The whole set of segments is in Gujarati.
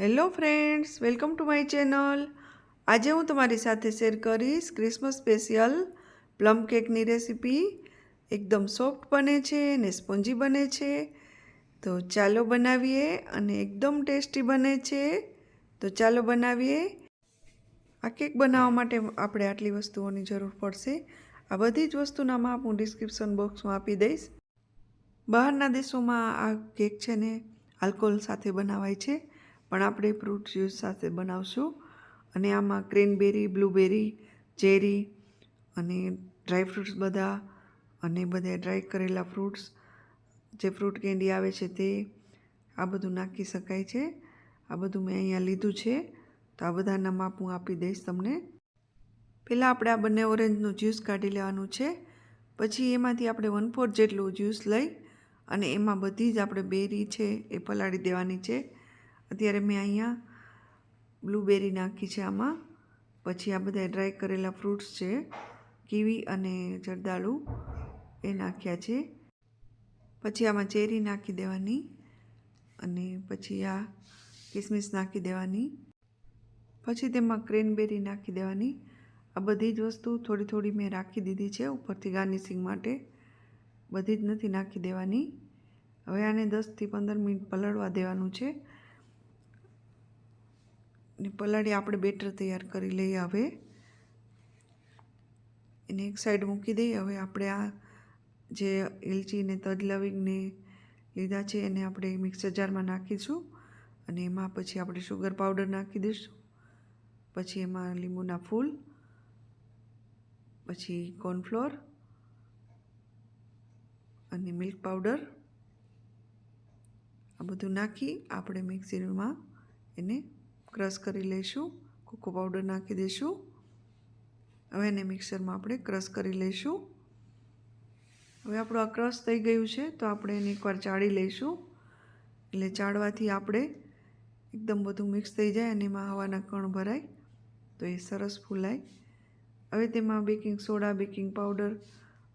Hello friends, welcome to my channel. આજે હું તમારી સાથે શેર કરીશ ક્રિસમસ સ્પેશિયલ પ્લમ કેકની રેસીપી. એકદમ સોફ્ટ બને છે અને સ્પોન્જી બને છે. તો ચાલો બનાવીએ અને એકદમ ટેસ્ટી બને છે. તો ચાલો બનાવીએ. આ કેક બનાવવા માટે આપણે આટલી વસ્તુઓની જરૂર પડશે. આ બધી જ વસ્તુના માપ હું ડિસ્ક્રિપ્શન બોક્સમાં આપી દઈશ. બહારના દેશોમાં આ કેક છે ને આલ્કોહોલ સાથે બનાવાય છે. પણ આપણે ફ્રૂટ જ્યુસ સાથે બનાવશું. અને આમાં ક્રેનબેરી બ્લૂબેરી ચેરી અને ડ્રાય ફ્રૂટ્સ બધા અને બધા ડ્રાય કરેલા ફ્રૂટ્સ જે ફ્રૂટ કેન્ડી આવે છે તે આ બધું નાખી શકાય છે. આ બધું મેં અહીંયા લીધું છે. તો આ બધાના માપ હું આપી દઈશ તમને. પહેલાં આપણે આ બંને ઓરેન્જનું જ્યુસ કાઢી લેવાનું છે. પછી એમાંથી આપણે વન ફોર્થ જેટલું જ્યુસ લઈ અને એમાં બધી જ આપણે બેરી છે એ પલાળી દેવાની છે. અત્યારે મેં અહીંયા બ્લુબેરી નાખી છે આમાં. પછી આ બધા ડ્રાય કરેલા ફ્રૂટ્સ છે કીવી અને જરદાળુ એ નાખ્યા છે. પછી આમાં ચેરી નાખી દેવાની અને પછી આ કિસમિસ નાખી દેવાની. પછી તેમાં ક્રેનબેરી નાખી દેવાની. આ બધી જ વસ્તુ થોડી થોડી મેં રાખી દીધી છે ઉપરથી ગાર્નિશિંગ માટે. બધી જ નથી નાખી દેવાની. હવે આને દસથી પંદર મિનિટ પલળવા દેવાનું છે. ને પલાળી આપણે બેટર તૈયાર કરી લઈએ હવે. એને એક સાઈડ મૂકી દઈએ. હવે આપણે આ જે એલચી ને તજ લવિંગને લીધા છે એને આપણે મિક્સર જારમાં નાખીશું અને એમાં પછી આપણે શુગર પાવડર નાખી દઈશું. પછી એમાં લીંબુના ફૂલ, પછી કોર્નફ્લોર અને મિલ્ક પાવડર આ બધું નાખી આપણે મિક્સીમાં એને ક્રશ કરી લઈશું, કોકો પાવડર નાખી દઈશું. હવે એને મિક્સરમાં આપણે ક્રશ કરી લઈશું. હવે આપણું આ ક્રશ થઈ ગયું છે, તો આપણે એને એકવાર ચાળી લઈશું. એટલે ચાળવાથી આપણે એકદમ બધું મિક્સ થઈ જાય અને એમાં હવાના કણ ભરાય, તો એ સરસ ફૂલાય. હવે તેમાં બેકિંગ સોડા બેકિંગ પાવડર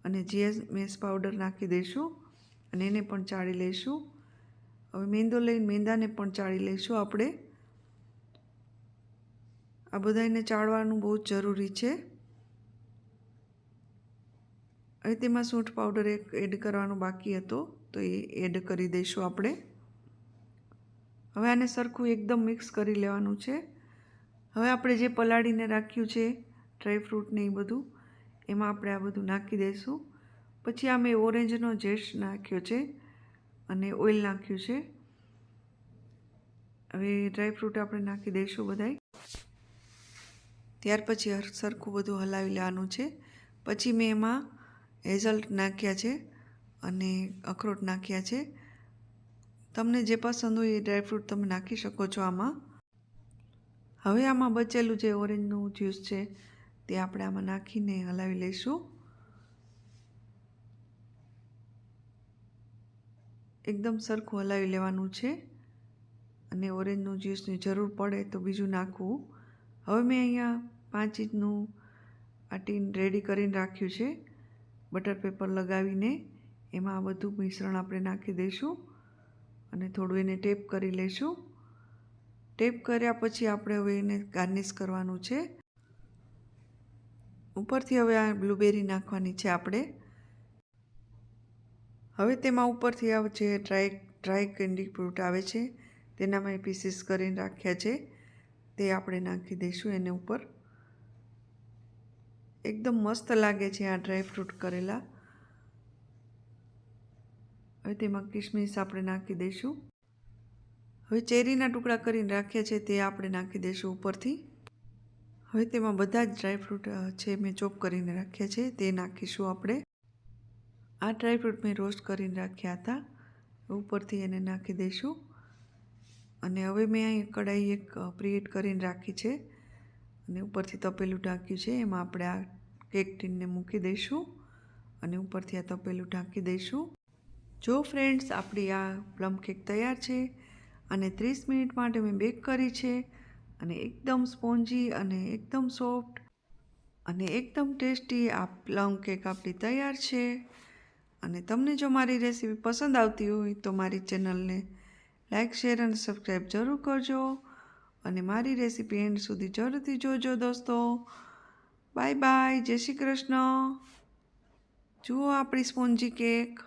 અને જીએસ મેસ પાવડર નાખી દઈશું અને એને પણ ચાળી લઈશું. હવે મેંદો લઈને મેંદાને પણ ચાળી લઈશું આપણે. આ બધાને ચાળવાનું બહુ જ જરૂરી છે. હવે તેમાં સૂંઠ પાવડર એક એડ કરવાનો બાકી હતો, તો એ એડ કરી દઈશું આપણે. હવે આને સરખું એકદમ મિક્સ કરી લેવાનું છે. હવે આપણે જે પલાળીને રાખ્યું છે ડ્રાયફ્રૂટને એ બધું, એમાં આપણે આ બધું નાખી દઈશું. પછી આ મેં ઓરેન્જનો જેશ નાખ્યો છે અને ઓઇલ નાખ્યું છે. હવે ડ્રાયફ્રૂટ આપણે નાખી દઈશું બધાય. ત્યાર પછી સરખું બધું હલાવી લેવાનું છે. પછી મેં એમાં હેઝલ્ટ નાખ્યા છે અને અખરોટ નાખ્યા છે. તમને જે પસંદ હોય એ ડ્રાયફ્રૂટ તમે નાખી શકો છો આમાં. હવે આમાં બચેલું જે ઓરેન્જનું જ્યુસ છે તે આપણે આમાં નાખીને હલાવી લઈશું. એકદમ સરખું હલાવી લેવાનું છે અને ઓરેન્જનું જ્યુસની જરૂર પડે તો બીજું નાખવું. હવે મેં અહીંયા પાંચ ઇંચનું આ ટીન રેડી કરીને રાખ્યું છે. બટર પેપર લગાવીને એમાં આ બધું મિશ્રણ આપણે નાખી દઈશું અને થોડું એને ટેપ કરી લઈશું. ટેપ કર્યા પછી આપણે હવે એને ગાર્નિશ કરવાનું છે. ઉપરથી હવે આ બ્લુબેરી નાખવાની છે આપણે. હવે તેમાં ઉપરથી આ જે ડ્રાય ડ્રાય કેન્ડી ફ્રૂટ આવે છે, તેનામાં પીસીસ કરીને રાખ્યા છે, તે આપણે નાખી દઈશું એને ઉપર. એકદમ મસ્ત લાગે છે આ ડ્રાય ફ્રૂટ કરેલા. હવે તેમાં કિશમિશ આપણે નાખી દઈશું. હવે ચેરીના ટુકડા કરીને રાખ્યા છે તે આપણે નાખી દઈશું ઉપરથી. હવે તેમાં બધા જ ડ્રાયફ્રૂટ છે મેં ચોપ કરીને રાખ્યા છે તે નાખીશું આપણે. આ ડ્રાયફ્રૂટ મેં રોસ્ટ કરીને રાખ્યા હતા. ઉપરથી એને નાખી દઈશું. અને હવે મેં અહીં કઢાઈ એક પ્રિએટ કરીને રાખી છે. અને ઉપરથી તપેલું ઢાંક્યું છે, એમાં આપણે આ કેક ટીનને મૂકી દઈશું અને ઉપરથી આ તપેલું ઢાંકી દઈશું. જો ફ્રેન્ડ્સ, આપણી આ પ્લમ કેક તૈયાર છે અને ત્રીસ મિનિટ માટે મેં બેક કરી છે અને એકદમ સ્પોન્જી અને એકદમ સોફ્ટ અને એકદમ ટેસ્ટી આ પ્લમ કેક આપણી તૈયાર છે. અને તમને જો મારી રેસીપી પસંદ આવતી હોય તો મારી ચેનલને લાઇક શેર અને સબસ્ક્રાઈબ જરૂર કરજો. અને મારી રેસીપી એન્ડ સુધી જરૂરથી જોજો દોસ્તો. બાય બાય, જય શ્રી કૃષ્ણ. જુઓ આપણી સ્પોન્જી કેક.